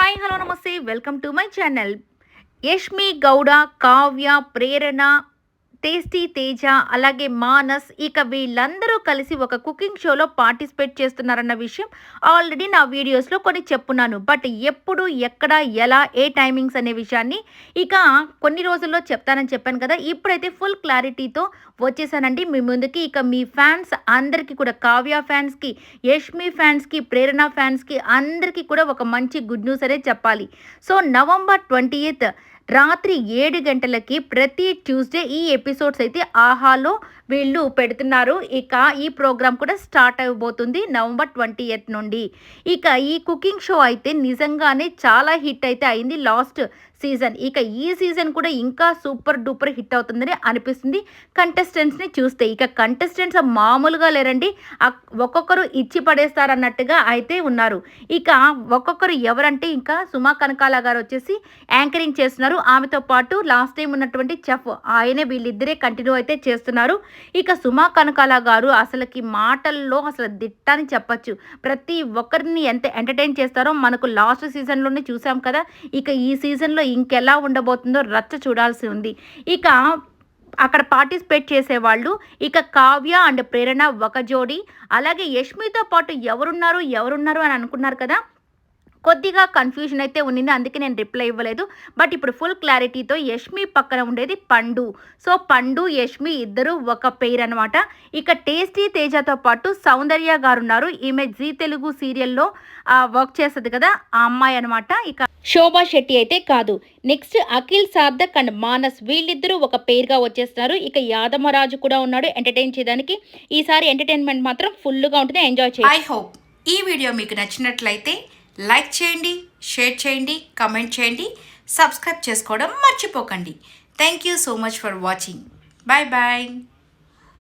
Hi hello నమస్తే. Welcome to my channel Yashmi Gowda Kavya Prerana tasty Teja అలాగే మానస్ ఇక వీళ్ళందరూ కలిసి ఒక కుకింగ్ షోలో పార్టిసిపేట్ చేస్తున్నారన్న విషయం ఆల్రెడీ నా వీడియోస్లో కొన్ని చెప్పున్నాను. బట్ ఎప్పుడు ఎక్కడ ఎలా ఏ టైమింగ్స్ అనే విషయాన్ని ఇక కొన్ని రోజుల్లో చెప్తానని చెప్పాను కదా ఇప్పుడైతే ఫుల్ క్లారిటీతో వచ్చేసానండి. మీ ముందుకి ఇక మీ ఫ్యాన్స్ అందరికీ కూడా కావ్య ఫ్యాన్స్కి యష్మి ఫ్యాన్స్కి ప్రేరణ ఫ్యాన్స్కి అందరికీ కూడా ఒక మంచి గుడ్ న్యూస్ అనే చెప్పాలి. సో నవంబర్ ట్వంటీ రాత్రి ఏడు గంటలకి ప్రతి ట్యూస్డే ఈ ఎపిసోడ్స్ అయితే ఆహాలో వీళ్ళు పెడుతున్నారు. ఇక ఈ ప్రోగ్రామ్ కూడా స్టార్ట్ అయిపోతుంది నవంబర్ ట్వంటీ ఎయిత్ నుండి. ఇక ఈ కుకింగ్ షో అయితే నిజంగానే చాలా హిట్ అయితే అయింది. Last season. ఇక ఈ సీజన్ కూడా ఇంకా సూపర్ డూపర్ హిట్ అవుతుందని అనిపిస్తుంది కంటెస్టెంట్స్ని చూస్తే. ఇక కంటెస్టెంట్స్ మామూలుగా లేరండి. ఒక్కొక్కరు ఇచ్చి పడేస్తారన్నట్టుగా అయితే ఉన్నారు. ఇక ఒక్కొక్కరు ఎవరంటే ఇంకా సుమా కనకాల గారు వచ్చేసి యాంకరింగ్ చేస్తున్నారు. ఆమెతో పాటు లాస్ట్ టైం ఉన్నటువంటి చెఫ్ ఆయనే వీళ్ళిద్దరే కంటిన్యూ అయితే చేస్తున్నారు. ఇక సుమా కనకాల గారు అసలుకి మాటల్లో అసలు దిట్టని చెప్పచ్చు. ప్రతి ఒక్కరిని ఎంత ఎంటర్టైన్ చేస్తారో మనకు లాస్ట్ సీజన్లోనే చూసాం కదా. ఇక ఈ సీజన్లో ఇంకెలా ఉండబోతుందో రచ్చ చూడాల్సి ఉంది. ఇక అక్కడ పార్టిసిపేట్ చేసేవాళ్ళు ఇక కావ్య అండ్ ప్రేరణ ఒక జోడి. అలాగే యష్మితో పాటు ఎవరున్నారు ఎవరున్నారు అని అనుకున్నారు కదా? కొద్దిగా కన్ఫ్యూజన్ అయితే ఉన్నింది. అందుకే నేను రిప్లై ఇవ్వలేదు. బట్ ఇప్పుడు ఫుల్ క్లారిటీతో యష్మి పక్కన ఉండేది పండు. సో పండు యష్మి ఇద్దరు ఒక పేరు అనమాట ఇక టేస్టీ తేజతో పాటు సౌందర్య గారు ఉన్నారు ఈమె జీ తెలుగు సీరియల్లో వర్క్ చేస్తుంది కదా ఆ అమ్మాయి అనమాట ఇక శోభా శెట్టి అయితే కాదు. నెక్స్ట్ అఖిల్ సార్థక్ అండ్ మానస్ వీళ్ళిద్దరూ ఒక పేరుగా వచ్చేస్తున్నారు. ఇక యాదమరాజు కూడా ఉన్నాడు ఎంటర్టైన్ చేయడానికి. ఈసారి ఎంటర్టైన్మెంట్ మాత్రం ఫుల్గా ఉంటుంది ఎంజాయ్ చేయండి ఐ హోప్ ఈ వీడియో మీకు నచ్చినట్లయితే లైక్ చేయండి షేర్ చేయండి కమెంట్ చేయండి సబ్స్క్రైబ్ చేసుకోవడం మర్చిపోకండి. Thank you so much for watching bye bye